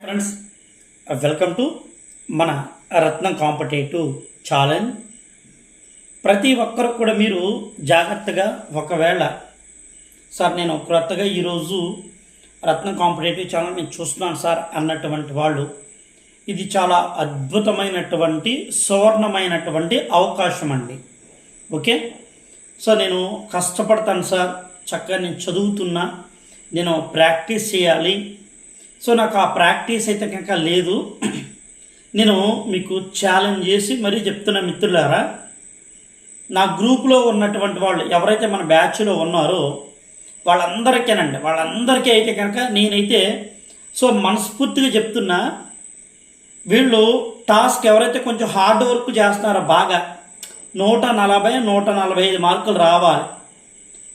Friends welcome to మన రత్నం competitive challenge. ప్రతి ఒక్కరు కూడా మీరు జాగ్రత్తగా ఒకవేళ సార్ నేను క్రొత్తగా ఈరోజు రత్నం కాంపిటేటివ్ ఛానల్ నేను చూస్తున్నాను సార్ అన్నటువంటి వాళ్ళు ఇది చాలా అద్భుతమైనటువంటి సువర్ణమైనటువంటి అవకాశం అండి. ఓకే? సో నేను కష్టపడతాను సార్ చక్కగా నేను చదువుతున్నా నేను ప్రాక్టీస్ చేయాలి సో నాకు ఆ ప్రాక్టీస్ అయితే కనుక లేదు. నేను మీకు ఛాలెంజ్ చేసి మరీ చెప్తున్న మిత్రులారా నా గ్రూప్లో ఉన్నటువంటి వాళ్ళు ఎవరైతే మన బ్యాచ్లో ఉన్నారో వాళ్ళందరికీనండి వాళ్ళందరికీ అయితే కనుక నేనైతే సో మనస్ఫూర్తిగా చెప్తున్నా వీళ్ళు టాస్క్ ఎవరైతే కొంచెం హార్డ్ వర్క్ చేస్తున్నారో బాగా నూట నలభై నూట నలభై ఐదు మార్కులు రావాలి.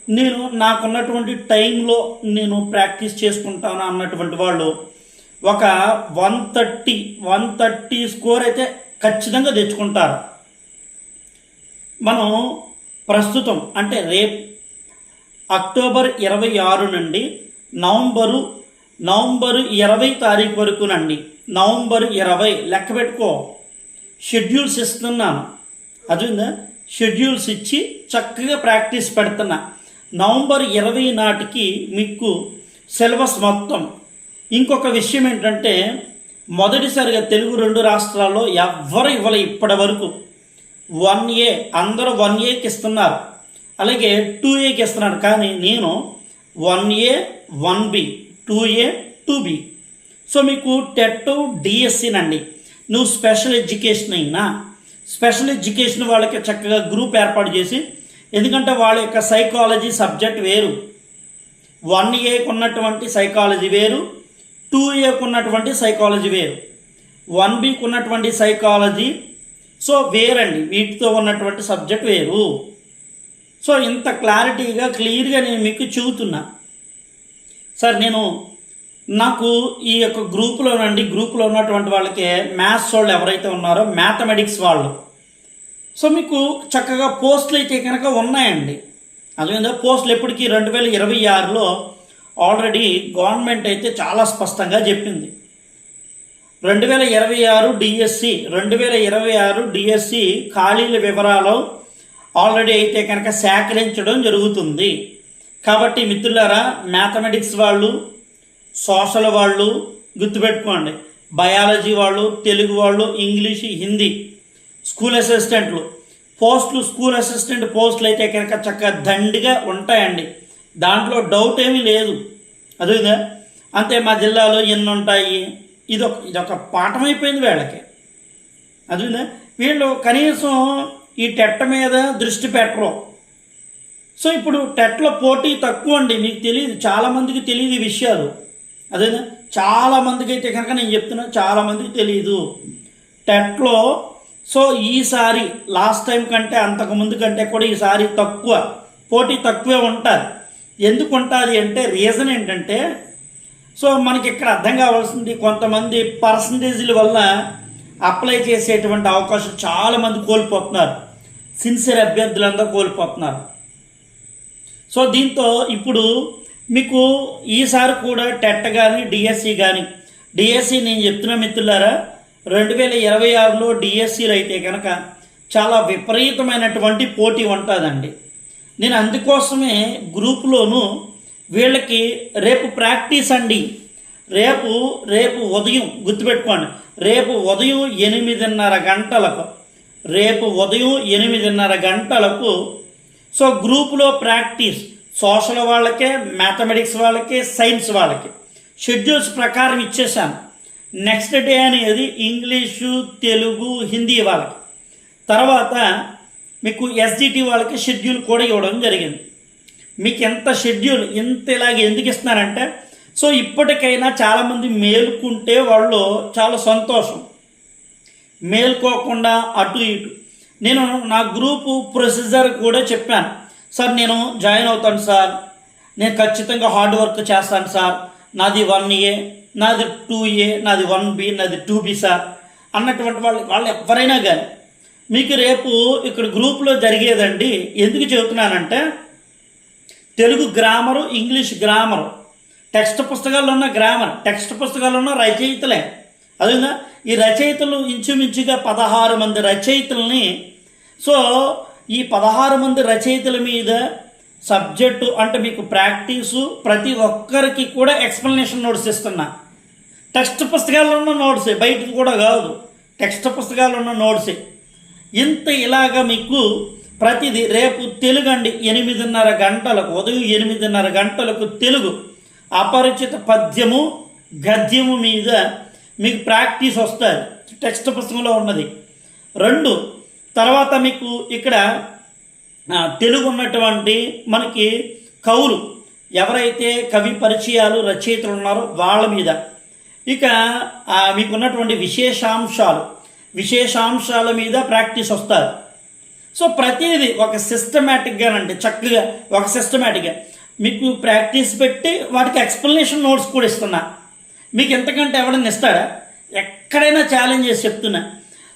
నేను నాకున్నటువంటి టైంలో నేను ప్రాక్టీస్ చేసుకుంటాను అన్నటువంటి వాళ్ళు ఒక one thirty one thirty score అయితే ఖచ్చితంగా తెచ్చుకుంటారు. మనం ప్రస్తుతం అంటే రేపు అక్టోబర్ ఇరవై ఆరు నుండి నవంబరు నవంబరు ఇరవై తారీఖు వరకునండి నవంబర్ ఇరవై లెక్క పెట్టుకో. షెడ్యూల్స్ ఇస్తున్నాను. అదిందా షెడ్యూల్స్ ఇచ్చి చక్కగా ప్రాక్టీస్ పెడుతున్నా. నవంబర్ ఇరవై నాటికి మీకు సిలబస్ మొత్తం. ఇంకొక విషయం ఏంటంటే మొదటిసారిగా తెలుగు రెండు రాష్ట్రాల్లో ఎవ్వరు ఇవ్వలే ఇప్పటి వరకు. వన్ ఏ అందరూ వన్ ఏకి ఇస్తున్నారు. అలాగే టూ ఏకి ఇస్తున్నారు. కానీ నేను one A one B two A two B. So మీకు టెట్ డిఎస్సినండి నువ్వు స్పెషల్ ఎడ్యుకేషన్ అయినా స్పెషల్ ఎడ్యుకేషన్ వాళ్ళకి చక్కగా గ్రూప్ ఏర్పాటు చేసి ఎందుకంటే వాళ్ళ యొక్క సైకాలజీ సబ్జెక్ట్ వేరు. వన్ ఏకు ఉన్నటువంటి సైకాలజీ వేరు టూ ఏకు ఉన్నటువంటి సైకాలజీ వేరు. వన్ బికి ఉన్నటువంటి సైకాలజీ సో వేరండి. వీటితో ఉన్నటువంటి సబ్జెక్ట్ వేరు. సో ఇంత క్లారిటీగా క్లియర్గా నేను మీకు చెబుతున్నా సార్ నేను నాకు ఈ యొక్క గ్రూప్లో నుండి గ్రూప్లో ఉన్నటువంటి వాళ్ళకి మ్యాథ్స్ వాళ్ళు ఎవరైతే ఉన్నారో మ్యాథమెటిక్స్ వాళ్ళు. సో మీకు చక్కగా పోస్టులు అయితే కనుక ఉన్నాయండి. అదేవిధంగా పోస్టులు ఎప్పటికీ రెండు వేల ఇరవై ఆరులో ఆల్రెడీ గవర్నమెంట్ అయితే చాలా స్పష్టంగా చెప్పింది. రెండు వేల ఇరవై ఆరు డిఎస్సి రెండు వేల ఇరవై ఆరు డిఎస్సి ఖాళీల వివరాలు ఆల్రెడీ అయితే కనుక సేకరించడం జరుగుతుంది. కాబట్టి మిత్రులారా మ్యాథమెటిక్స్ వాళ్ళు సోషల్ వాళ్ళు గుర్తుపెట్టుకోండి. బయాలజీ వాళ్ళు తెలుగు వాళ్ళు ఇంగ్లీష్ హిందీ స్కూల్ అసిస్టెంట్లు. పోస్టులు స్కూల్ అసిస్టెంట్ పోస్టులు అయితే కనుక చక్కగా దండిగా ఉంటాయండి. దాంట్లో డౌట్ ఏమీ లేదు. అదేగా అంతే మా జిల్లాలో ఎన్ని ఉంటాయి? ఇదొక ఇదొక పాఠం అయిపోయింది వీళ్ళకి. అదేవిధంగా వీళ్ళు కనీసం ఈ టెట్ మీద దృష్టి పెట్టరు. సో ఇప్పుడు టెట్లో పోటీ తక్కువ అండి. మీకు తెలియదు. చాలామందికి తెలియదు ఈ విషయాలు. అదే చాలామందికి అయితే కనుక నేను చెప్తున్నా చాలామందికి తెలియదు. టెట్లో సో ఈసారి లాస్ట్ టైం కంటే అంతకు ముందు కంటే కూడా ఈసారి తక్కువ పోటీ తక్కువే ఉంటుంది. ఎందుకు ఉంటుంది అంటే రీజన్ ఏంటంటే సో మనకి ఇక్కడ అర్థం కావాల్సింది కొంతమంది పర్సంటేజీల వల్ల అప్లై చేసేటువంటి అవకాశం చాలామంది కోల్పోతున్నారు. సిన్సియర్ అభ్యర్థులందరూ కోల్పోతున్నారు. సో దీంతో ఇప్పుడు మీకు ఈసారి కూడా టెట్ కానీ డిఎస్సి కానీ డిఎస్సి నేను చెప్తున్న మిత్రులారా రెండు వేల ఇరవై ఆరులో డిఎస్సీలు అయితే కనుక చాలా విపరీతమైనటువంటి పోటీ ఉంటుందండి. నేను అందుకోసమే గ్రూప్లోను వీళ్ళకి రేపు ప్రాక్టీస్ అండి. రేపు రేపు ఉదయం గుర్తుపెట్టుకోండి రేపు ఉదయం ఎనిమిదిన్నర గంటలకు రేపు ఉదయం ఎనిమిదిన్నర గంటలకు సో గ్రూపులో ప్రాక్టీస్ సోషల్ వాళ్ళకే మ్యాథమెటిక్స్ వాళ్ళకి సైన్స్ వాళ్ళకి. షెడ్యూల్స్ ప్రకారం ఇచ్చేసాను నెక్స్ట్ డే అనేది ఇంగ్లీషు తెలుగు హిందీ వాళ్ళకి. తర్వాత మీకు ఎస్జిటి వాళ్ళకి షెడ్యూల్ కూడా ఇవ్వడం జరిగింది. మీకు ఎంత షెడ్యూల్ ఇంత ఇలాగ ఎందుకు ఇస్తున్నారంటే సో ఇప్పటికైనా చాలామంది మేలుకుంటే వాళ్ళు చాలా సంతోషం. మేల్కోకుండా అటు ఇటు. నేను నా గ్రూపు ప్రొసీజర్ కూడా చెప్పాను. సార్ నేను జాయిన్ అవుతాను సార్. నేను ఖచ్చితంగా హార్డ్ వర్క్ చేస్తాను సార్. నాది వన్ ఏ నాది టూ ఏ నాది వన్ బి నాది టూ బి సార్. అన్నటువంటి వాళ్ళు వాళ్ళు ఎవరైనా కానీ మీకు రేపు ఇక్కడ గ్రూప్లో జరిగేదండి. ఎందుకు చెబుతున్నానంటే Telugu grammar English grammar. Text పుస్తకాల్లో ఉన్న గ్రామర్ టెక్స్ట్ పుస్తకాల్లో ఉన్న రచయితలే. అదేవిధంగా ఈ రచయితలు ఇంచుమించుగా పదహారు మంది రచయితల్ని. సో ఈ పదహారు మంది రచయితల మీద సబ్జెక్టు అంటే మీకు ప్రాక్టీసు ప్రతి ఒక్కరికి కూడా ఎక్స్ప్లెనేషన్ నోట్స్ ఇస్తున్నా. టెక్స్ట్ పుస్తకాల్లో ఉన్న నోట్సే బయటది కూడా కాదు. టెక్స్ట్ పుస్తకాల్లో ఉన్న నోట్సే. ఇంత ఇలాగా మీకు ప్రతిదీ రేపు తెలుగు అండి ఎనిమిదిన్నర గంటలకు ఉదయం ఎనిమిదిన్నర గంటలకు తెలుగు అపరిచిత పద్యము గద్యము మీద మీకు ప్రాక్టీస్ వస్తుంది. టెక్స్ట్ పుస్తకంలో ఉన్నది. రెండు తర్వాత మీకు ఇక్కడ తెలుగు ఉన్నటువంటి మనకి కవులు ఎవరైతే కవి పరిచయాలు రచయితలు ఉన్నారో వాళ్ళ మీద ఇక మీకున్నటువంటి విశేషాంశాలు. విశేషాంశాల మీద ప్రాక్టీస్ వస్తారు. సో ప్రతిదీ ఒక సిస్టమేటిక్గానంటే చక్కగా ఒక సిస్టమేటిక్గా మీకు ప్రాక్టీస్ పెట్టి వాటికి ఎక్స్ప్లెనేషన్ నోట్స్ కూడా ఇస్తున్నా. మీకు ఎంతకంటే ఎవడన్నా ఇస్తాడా ఎక్కడైనా ఛాలెంజెస్ చెప్తున్నా.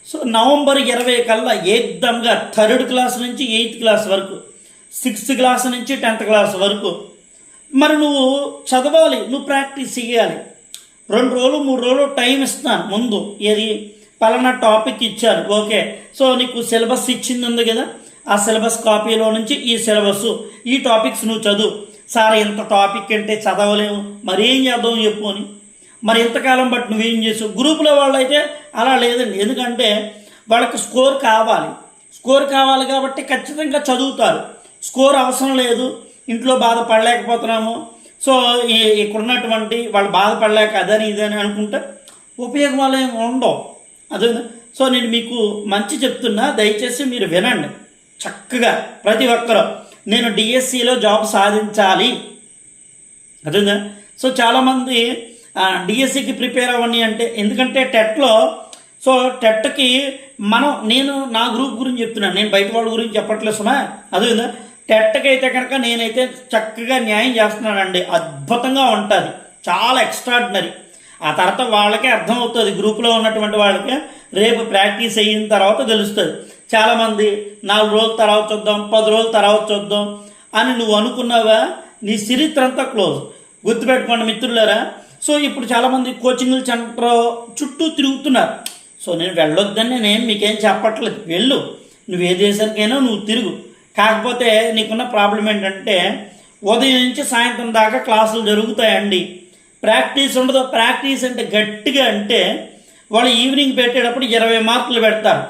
సో నవంబర్ ఇరవై కల్లా ఏకదమ్గా థర్డ్ క్లాస్ నుంచి ఎయిత్ క్లాస్ వరకు సిక్స్త్ క్లాస్ నుంచి టెన్త్ క్లాస్ వరకు. మరి నువ్వు చదవాలి నువ్వు ప్రాక్టీస్ చేయాలి రెండు రోజులు మూడు రోజులు టైం ఇస్తున్నాను ముందు. ఏది? పలానా టాపిక్ ఇచ్చారు. ఓకే సో నీకు సిలబస్ ఇచ్చింది ఉంది కదా? ఆ సిలబస్ కాపీలో నుంచి ఈ సిలబస్ ఈ టాపిక్స్ నువ్వు చదువు. సార్ ఇంత టాపిక్ అంటే చదవలేము. మరేం చేద్దాం చెప్పు అని. మరి ఇంతకాలం బట్టి నువ్వేం చేసావు? గ్రూపులో వాళ్ళు అయితే అలా లేదండి. ఎందుకంటే వాళ్ళకి స్కోర్ కావాలి. స్కోర్ కావాలి కాబట్టి ఖచ్చితంగా చదువుతారు. స్కోర్ అవసరం లేదు. ఇంట్లో బాధపడలేకపోతున్నాము. సో ఈ- ఉన్నటువంటి వాళ్ళు బాధపడలేక అదని ఇదని అనుకుంటే ఉపయోగం ఏమి ఉండవు. అదే సో నేను మీకు మంచి చెప్తున్నా దయచేసి మీరు వినండి. చక్కగా ప్రతి ఒక్కరు నేను డిఎస్సిలో జాబ్ సాధించాలి. అదేందా సో చాలామంది డిఎస్సికి ప్రిపేర్ అవ్వండి అంటే ఎందుకంటే టెట్లో సో టెట్కి మనం నేను నా గ్రూప్ గురించి చెప్తున్నాను. నేను బయట వాళ్ళ గురించి చెప్పట్లేదు సుమా. అదేందా టెట్టకైతే కనుక నేనైతే చక్కగా న్యాయం చేస్తున్నానండి. అద్భుతంగా ఉంటుంది. చాలా ఎక్స్ట్రాడినరీ ఆ తర్వాత వాళ్ళకే అర్థమవుతుంది. గ్రూప్లో ఉన్నటువంటి వాళ్ళకి రేపు ప్రాక్టీస్ అయిన తర్వాత తెలుస్తుంది. చాలామంది నాలుగు రోజుల తర్వాత చూద్దాం పది రోజుల తర్వాత చూద్దాం అని నువ్వు అనుకున్నావా? నీ చరిత్ర అంతా క్లోజ్. గుర్తుపెట్టుకోండి మిత్రులారా. సో ఇప్పుడు చాలామంది కోచింగ్ సెంటర్ చుట్టూ తిరుగుతున్నారు. సో నేను వెళ్ళొద్దని నేను మీకేం చెప్పట్లేదు. వెళ్ళు. నువ్వు ఏ దేశానికైనా నువ్వు తిరుగు. కాకపోతే నీకున్న ప్రాబ్లం ఏంటంటే ఉదయం నుంచి సాయంత్రం దాకా క్లాసులు జరుగుతాయండి. ప్రాక్టీస్ ఉండదు. ప్రాక్టీస్ అంటే గట్టిగా అంటే వాళ్ళు ఈవినింగ్ పెట్టేటప్పుడు ఇరవై మార్కులు పెడతారు.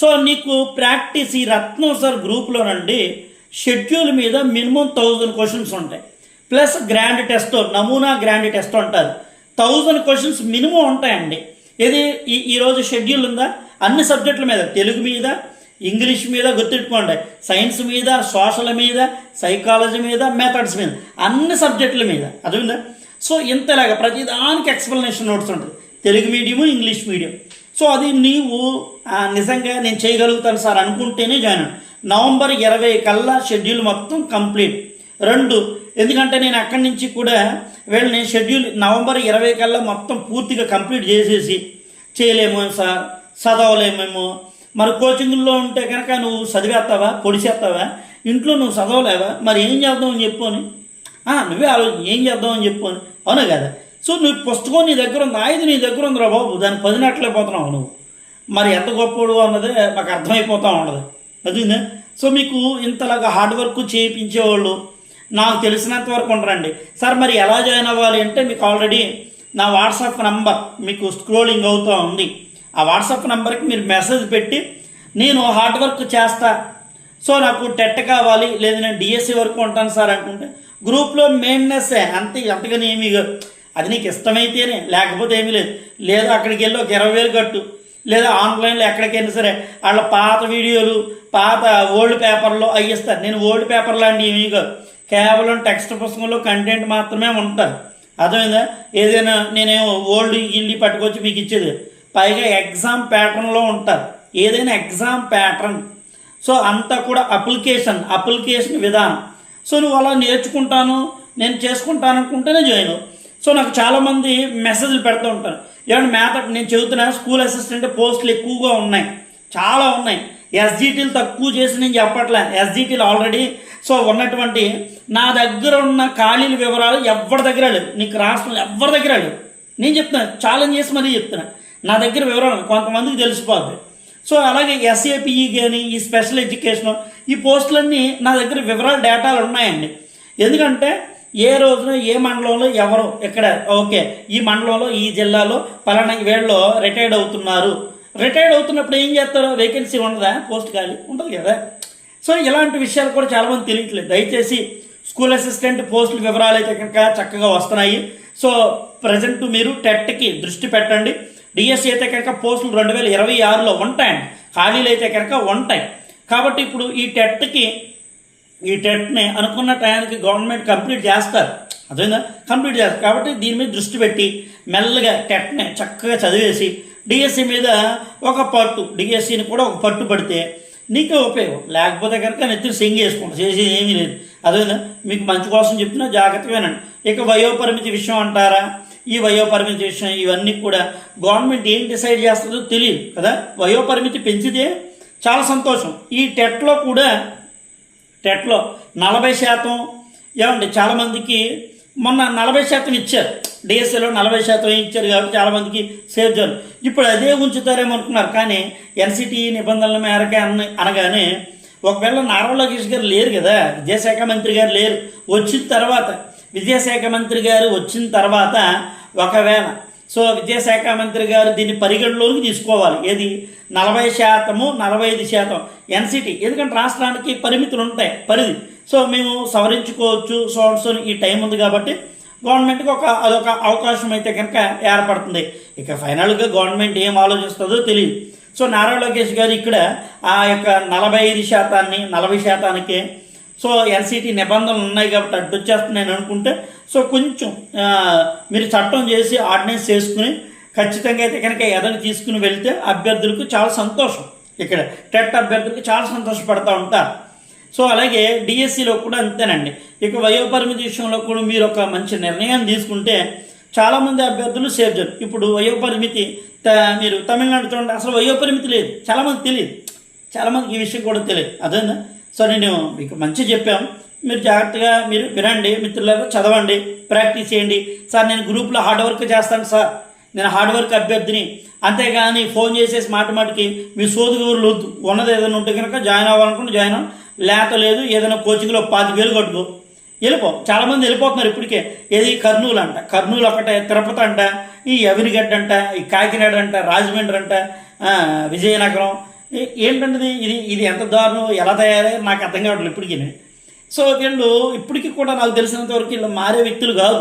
సో నీకు ప్రాక్టీస్ ఈ రత్నం సార్ గ్రూప్లోనండి షెడ్యూల్ మీద మినిమం థౌజండ్ క్వశ్చన్స్ ఉంటాయి. ప్లస్ గ్రాండ్ టెస్ట్ నమూనా గ్రాండ్ టెస్ట్ ఉంటుంది థౌజండ్ క్వశ్చన్స్ మినిమం ఉంటాయండి. ఇది ఈ ఈరోజు షెడ్యూల్ ఉందా? అన్ని సబ్జెక్టుల మీద తెలుగు మీద ఇంగ్లీష్ మీద గుర్తుపెట్టుకోండి. సైన్స్ మీద సోషల్ మీద సైకాలజీ మీద మెథడ్స్ మీద అన్ని సబ్జెక్టుల మీద. అర్థమైందా? సో ఇంతలాగా ప్రతిదానికి ఎక్స్ప్లెనేషన్ నోట్స్ ఉంటుంది Telugu medium English medium so అది నీవు నిజంగా నేను చేయగలుగుతాను సార్ అనుకుంటేనే జాయిన్ నవంబర్ ఇరవై కల్లా షెడ్యూల్ మొత్తం కంప్లీట్ రెండు ఎందుకంటే నేను అక్కడి నుంచి కూడా వీళ్ళు నేను షెడ్యూల్ నవంబర్ ఇరవై కల్లా మొత్తం పూర్తిగా కంప్లీట్ చేసేసి చేయలేము సార్? చదవలేమేమో? మరి కోచింగ్లో ఉంటే కనుక నువ్వు చదివేస్తావా? పొడిచేస్తావా? ఇంట్లో నువ్వు చదవలేవా? మరి ఏం చేద్దామని చెప్పు అని. నువ్వే ఆలోచన ఏం చేద్దామని చెప్పు అని. అవునా కదా? సో నువ్వు పుస్తకం నీ దగ్గర ఉంది? ఆయుధం నీ దగ్గర ఉందిరా బాబు. దాన్ని పదినట్లయిపోతున్నావు నువ్వు. మరి ఎంత గొప్పడు అన్నది మాకు అర్థమైపోతూ ఉండదు. అదిందా సో మీకు ఇంతలాగా హార్డ్ వర్క్ చేయించేవాళ్ళు నాకు తెలిసినంత వరకు ఉండరండి. సార్ మరి ఎలా జాయిన్ అవ్వాలి అంటే మీకు ఆల్రెడీ నా వాట్సాప్ నంబర్ మీకు స్క్రోలింగ్ అవుతూ ఉంది. ఆ వాట్సాప్ నెంబర్కి మీరు మెసేజ్ పెట్టి నేను హార్డ్ వర్క్ చేస్తా సో నాకు టెట్ కావాలి లేదా నేను డిఎస్సి వరకు ఉంటాను సార్ అనుకుంటే గ్రూప్లో మెయిన్నెస్ అంతే అంతగాని ఏమీ అది నీకు ఇష్టమైతేనే లేకపోతే ఏమీ లేదు. లేదా అక్కడికి వెళ్ళి ఒక ఇరవై వేలు కట్టు లేదా ఆన్లైన్లో ఎక్కడికైనా సరే వాళ్ళ పాత వీడియోలు పాత ఓల్డ్ పేపర్లో అవి ఇస్తారు. నేను ఓల్డ్ పేపర్ లాంటివి ఏమీ కాదు. కేవలం టెక్స్ట్ పుస్తకంలో కంటెంట్ మాత్రమే ఉంటుంది అర్థమైందా? ఏదైనా నేనేమో ఓల్డ్ ఇల్లు పట్టుకొచ్చి మీకు ఇచ్చేది. పైగా ఎగ్జామ్ ప్యాటర్న్లో ఉంటారు. ఏదైనా ఎగ్జామ్ ప్యాటర్న్. సో అంతా కూడా అప్లికేషన్ అప్లికేషన్ విధానం. సో నువ్వు అలా నేర్చుకుంటాను నేను చేసుకుంటాను అనుకుంటేనే జాయిన్ సో నాకు చాలామంది మెసేజ్లు పెడుతూ ఉంటారు. ఏమంటే మ్యాథ నేను చెబుతున్నా స్కూల్ అసిస్టెంట్ పోస్టులు ఎక్కువగా ఉన్నాయి. చాలా ఉన్నాయి. ఎస్జిటీలు తక్కువ చేసి నేను చెప్పట్లే. ఎస్జిటీలు ఆల్రెడీ సో ఉన్నటువంటి నా దగ్గర ఉన్న ఖాళీల వివరాలు ఎవరి దగ్గర లేవు. నీకు రాష్ట్రంలో ఎవరి దగ్గర లేవు. నేను చెప్తున్నా ఛాలెంజ్ చేసి మరీ చెప్తున్నా. నా దగ్గర వివరాలు కొంతమందికి తెలిసిపోద్ది. సో అలాగే ఎస్ఏపిఈ కానీ ఈ స్పెషల్ ఎడ్యుకేషన్ ఈ పోస్టులన్నీ నా దగ్గర వివరాలు డేటాలు ఉన్నాయండి. ఎందుకంటే ఏ రోజున ఏ మండలంలో ఎవరు ఇక్కడ ఓకే ఈ మండలంలో ఈ జిల్లాలో పలానా వేళ్ళలో రిటైర్డ్ అవుతున్నారు. రిటైర్డ్ అవుతున్నప్పుడు ఏం చేస్తారు? వేకెన్సీ ఉండదా? పోస్ట్ ఖాళీ ఉంటుంది కదా. సో ఇలాంటి విషయాలు కూడా చాలామంది తెలియట్లేదు. దయచేసి స్కూల్ అసిస్టెంట్ పోస్టుల వివరాలు అయితే కనుక చక్కగా వస్తున్నాయి. సో ప్రజెంట్ మీరు టెట్కి దృష్టి పెట్టండి. డిఎస్సి అయితే కనుక పోస్టులు రెండు వేల ఇరవై ఆరులో ఉంటాయండి. ఖాళీలు అయితే కనుక ఉంటాయి. కాబట్టి ఇప్పుడు ఈ టెట్కి ఈ టెట్ని అనుకున్న టయానికి గవర్నమెంట్ కంప్లీట్ చేస్తారు. అదేనా కంప్లీట్ చేస్తారు. కాబట్టి దీని మీద దృష్టి పెట్టి మెల్లగా టెట్ని చక్కగా చదివేసి డిఎస్సి మీద ఒక పట్టు డిఎస్సిని కూడా ఒక పట్టు పడితే నీకే ఉపయోగం. లేకపోతే కనుక నెత్తిని సింగ్ చేసుకుంటా చేసేది ఏమీ లేదు. అదేనా మీకు మంచి కోసం చెప్తున్నా జాగ్రత్తగా వినండి ఇక వయోపరిమితి విషయం అంటారా? ఈ వయోపరిమితి విషయం ఇవన్నీ కూడా గవర్నమెంట్ ఏం డిసైడ్ చేస్తుందో తెలియదు కదా? వయోపరిమితి పెంచితే చాలా సంతోషం. ఈ టెట్లో కూడా టెట్లో నలభై శాతం ఏమండి చాలామందికి మొన్న నలభై శాతం ఇచ్చారు. డిఎస్ఏలో నలభై శాతం ఇచ్చారు కాబట్టి చాలామందికి సేవ్ చేయాలి. ఇప్పుడు అదే ఉంచుతారేమో అనుకున్నారు. కానీ ఎన్సిటి నిబంధనల మేరకే అన్న అనగానే ఒకవేళ నారా లోకేష్ గారు లేరు కదా విద్యాశాఖ మంత్రి గారు లేరు వచ్చిన తర్వాత విద్యాశాఖ మంత్రి గారు వచ్చిన తర్వాత ఒకవేళ సో విద్యాశాఖ మంత్రి గారు దీన్ని పరిగణలోకి తీసుకోవాలి. ఏది? నలభై శాతము నలభై ఐదు శాతం ఎన్సిటీ. ఎందుకంటే రాష్ట్రానికి పరిమితులు ఉంటాయి పరిధి. సో మేము సవరించుకోవచ్చు సో ఈ టైం ఉంది కాబట్టి గవర్నమెంట్కి ఒక అదొక అవకాశం అయితే కనుక ఏర్పడుతుంది. ఇక ఫైనల్గా గవర్నమెంట్ ఏం ఆలోచిస్తుందో తెలియదు. సో నారా లోకేష్ గారు ఇక్కడ ఆ యొక్క నలభై ఐదు శాతాన్ని నలభై శాతానికి సో ఎన్సిటి నిబంధనలు ఉన్నాయి కాబట్టి అడ్డు వచ్చేస్తున్నాయని అనుకుంటే. సో కొంచెం మీరు చట్టం చేసి ఆర్డినెన్స్ చేసుకుని ఖచ్చితంగా అయితే కనుక ఎదరికి తీసుకుని వెళ్తే అభ్యర్థులకు చాలా సంతోషం. ఇక్కడ టెట్ అభ్యర్థులకు చాలా సంతోషపడతా ఉంటారు. సో అలాగే డిఎస్సిలో కూడా అంతేనండి. ఇక వయోపరిమితి విషయంలో కూడా మీరు ఒక మంచి నిర్ణయం తీసుకుంటే చాలామంది అభ్యర్థులు సేవ్ చేయరు. ఇప్పుడు వయోపరిమితి త- మీరు తమిళనాడు చూడండి అసలు వయోపరిమితి లేదు. చాలామంది తెలియదు. చాలామందికి ఈ విషయం కూడా తెలియదు. అదేనా సో నేను మీకు మంచి చెప్పాం. మీరు జాగ్రత్తగా మీరు వినండి మిత్రులకు చదవండి ప్రాక్టీస్ చేయండి. సార్ నేను గ్రూప్లో హార్డ్ వర్క్ చేస్తాను సార్. నేను హార్డ్ వర్క్ అభ్యర్థిని. అంతేగాని ఫోన్ చేసేసి మాట మాటికి మీ సోదుగు వద్దు ఉన్నది ఏదైనా ఉంటే కనుక జాయిన్ అవ్వాలనుకుంటే జాయిన్ అవ్వ. లేక లేదు ఏదైనా కోచింగ్లో పాతిక వేలు కట్టుకో. వెళ్ళిపో. చాలామంది వెళ్ళిపోతున్నారు ఇప్పటికే. ఏది కర్నూలు అంట. కర్నూలు ఒకట తిరుపతి అంట ఈ అవినిగడ్డ అంట ఈ కాకినాడ అంట రాజమండ్రి అంట విజయనగరం ఏంటంటే ఇది ఇది ఎంత దారుణం? ఎలా తయారయ్యారు నాకు అర్థం కావట్లేదు ఇప్పటికీ సో వీళ్ళు ఇప్పటికీ కూడా నాకు తెలిసినంత వరకు వీళ్ళు మారే వ్యక్తులు కాదు.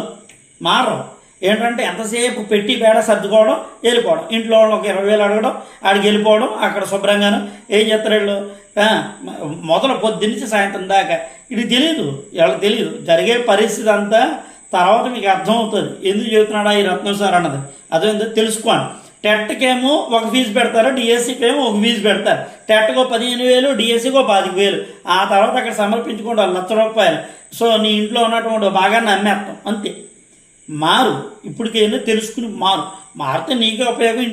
మారరు. ఏంటంటే ఎంతసేపు పెట్టి పేడ సర్దుకోవడం వెళ్ళిపోవడం. ఇంట్లో ఒక ఇరవై వేలు అడగడం ఆడికి వెళ్ళిపోవడం అక్కడ శుభ్రంగాను. ఏం చేస్తారు వీళ్ళు? మొదలు పొద్దున్నుంచి సాయంత్రం దాకా. ఇది తెలియదు వాళ్ళకి తెలియదు జరిగే పరిస్థితి అంతా తర్వాత మీకు అర్థమవుతుంది. ఎందుకు చెబుతున్నాడా ఈ రత్నం సార్ అన్నది. అదేందో తెలుసుకోండి టెట్కేమో ఒక ఫీజు పెడతారు డిఎస్సికి ఏమో ఒక ఫీజు పెడతారు. టెట్కో పదిహేను వేలు డిఎస్సికో పాతిక వేలు. ఆ తర్వాత అక్కడ సమర్పించుకోండి లక్ష రూపాయలు. సో నీ ఇంట్లో ఉన్నటువంటి భాగాన్ని అమ్మేస్తాం అంతే. మారు ఇప్పటికైనా తెలుసుకుని మారు. మారితే నీకే ఉపయోగం